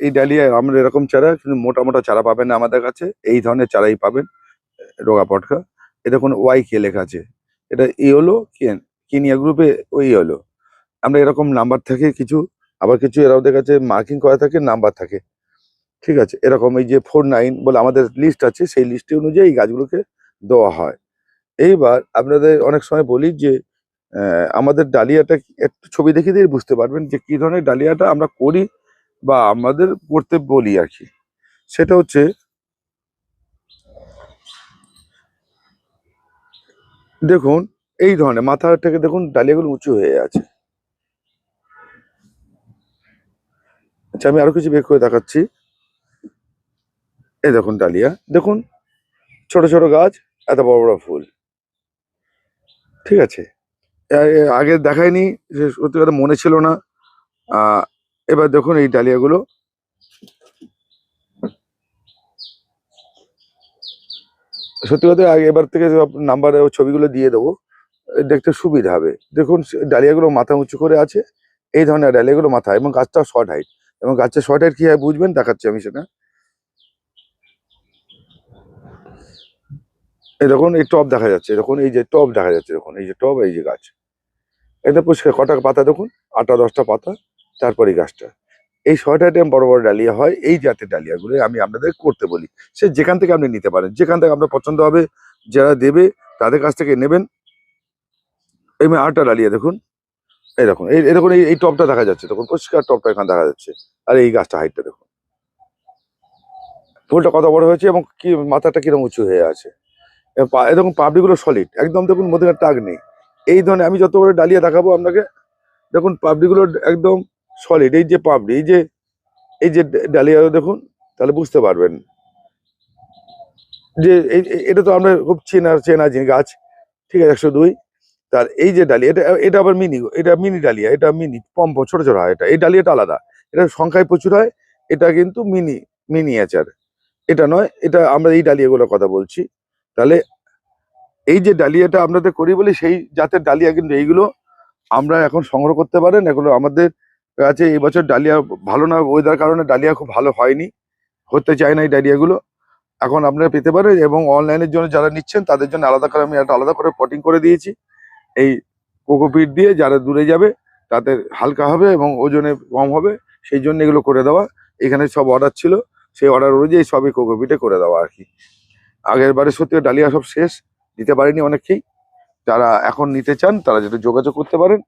এই ডালিয়া আমরা এরকম চারা কিন্তু মোটা মোটা চারা পাবেন না আমাদের কাছে। এই ধরনের চারাই পাবেন, রোগা পটকা। এ দেখুন ওয়াই কে লেখা আছে। এটা ইয়েলো কিনিয়া গ্রুপে ওই ইয়েলো আমরা এরকম নাম্বার থাকে কিছু, আবার কিছু এরা ওদের কাছে মার্কিং করা থাকে নাম্বার থাকে। ঠিক আছে? এরকম এই যে ফোর নাইন বলে আমাদের লিস্ট আছে, সেই লিস্টে অনুযায়ী গাছগুলোকে দেওয়া হয়। এইবার আপনাদের অনেক সময় বলি যে আমাদের ডালিয়াটা একটু ছবি দেখে দিয়ে বুঝতে পারবেন যে কি ধরনের ডালিয়াটা আমরা করি। বা আমাদের করতে বলি আর কি। সেটা হচ্ছে দেখুন, এই ধরনের মাথা থেকে দেখুন, ডালিয়াগুলো উঁচু হয়ে আছে। আচ্ছা আমি আরও কিছু বের করে দেখাচ্ছি। এই দেখুন ডালিয়া। দেখুন, ছোট ছোট গাছ, এত বড় বড় ফুল। ঠিক আছে? আগে দেখায়নি সত্যি কথা মনে ছিল না। এবার দেখুন এই ডালিয়াগুলো। সত্যি কথা এবার থেকে নাম্বার ছবিগুলো দিয়ে দেবো। দেখতে সুবিধা হবে। দেখুন ডালিয়াগুলো মাথা উঁচু করে আছে। এই ধরনের ডালিয়াগুলো মাথা, এবং গাছটা শর্ট হাইট এবং গাছের শর্ট হাইট কি হয় বুঝবেন? দেখাচ্ছি আমি সেটা। এই দেখুন, এই টপ দেখা যাচ্ছে। দেখুন, এই যে টপ দেখা যাচ্ছে। দেখুন, এই যে টপ এই যে গাছ। এটা পরিষ্কার, কটা পাতা দেখুন? আটটা, দশটা পাতা। তারপরে গাছটা। এই শর্ট হাইটে বড় বড় ডালিয়া হয়, এই জাতের ডালিয়াগুলো আমি আপনাদের করতে বলি। সে যেখান থেকে আপনি নিতে পারেন, যেখান থেকে আপনার পছন্দ হবে, যারা দেবে তাদের কাছ থেকে নেবেন। এই আটটা ডালিয়া দেখুন, এই দেখুন এই দেখুন, এই টপটা দেখা যাচ্ছে, দেখুন, পরিষ্কার টপটা এখানে দেখা যাচ্ছে। আর এই গাছটা হাইটটা দেখুন। ফুলটা কত বড় হয়েছে এবং কি, মাথাটা কীরকম উঁচু হয়ে আছে। এ পা- এ দেখুন পাবলিগুলো সলিড একদম দেখুন, মধ্যে টাক নেই। এই ধরনের আমি যত বড় ডালিয়া দেখাবো আপনাকে, দেখুন পাবলিগুলো একদম সলিড এই যে পাবলি এই যে এই যে ডালিয়া দেখুন, তাহলে বুঝতে পারবেন। যে এটা তো আমরা খুব চেনা চেনা জিনিস, গাছ, ঠিক আছে, একশো দুই। তার এই যে ডালিয়া, এটা এটা আবার মিনি এটা মিনি ডালিয়া, এটা মিনি পম্প ছোট ছোট হয় এটা। এই ডালিয়াটা আলাদা। এটা সংখ্যায় প্রচুর হয়, এটা কিন্তু মিনি মিনিয়েচার এটা নয়, এটা আমরা এই ডালিয়াগুলোর কথা বলছি। তাহলে এই যে ডালিয়াটা আপনাদের করি বলি, সেই জাতের ডালিয়া কিন্তু এইগুলো আমরা এখন সংগ্রহ করতে পারেন। এগুলো আমাদের কাছে এই বছর ডালিয়া ভালো না ওয়েদার কারণে ডালিয়া খুব ভালো হয়নি। হতে চায় না এই ডালিয়াগুলো। এখন আপনারা পেতে পারেন এবং অনলাইনের জন্য যারা নিচ্ছেন, তাদের জন্য আলাদা করে আমি একটা আলাদা করে পটিং করে দিয়েছি। এই কোকোপিট দিয়ে যারা দূরে যাবে, তাদের হালকা হবে এবং ওজনে কম হবে, সেই জন্য এগুলো করে দেওয়া। এখানে সব অর্ডার ছিল, সেই অর্ডার অনুযায়ী সবই কোকোপিটে করে দেওয়া আর কি। আগের বারে সত্যি ডালিয়া সব শেষ, দিতে পারেনি অনেকেই যারা এখন নিতে চান, তারা যেটা যোগাযোগ করতে পারেন।